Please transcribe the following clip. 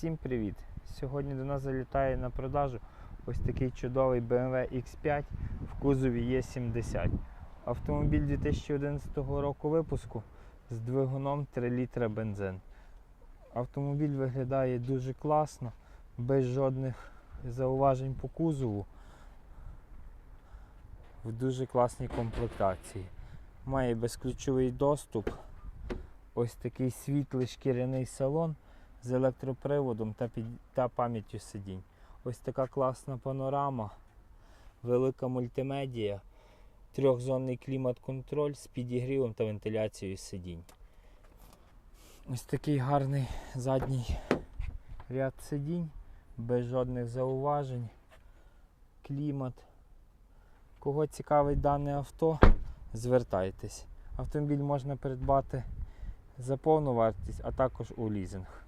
Всім привіт! Сьогодні до нас залітає на продажу ось такий чудовий BMW X5 в кузові Е70. Автомобіль 2011 року випуску з двигуном 3 літра бензин. Автомобіль виглядає дуже класно, без жодних зауважень по кузову. В дуже класній комплектації. Має безключовий доступ. Ось такий світлий шкіряний салон з електроприводом та, під, та пам'яттю сидінь. Ось така класна панорама, велика мультимедія, трьохзонний клімат-контроль з підігрівом та вентиляцією сидінь. Ось такий гарний задній ряд сидінь, без жодних зауважень. Клімат. Кого цікавить дане авто, звертайтесь. Автомобіль можна придбати за повну вартість, а також у лізинг.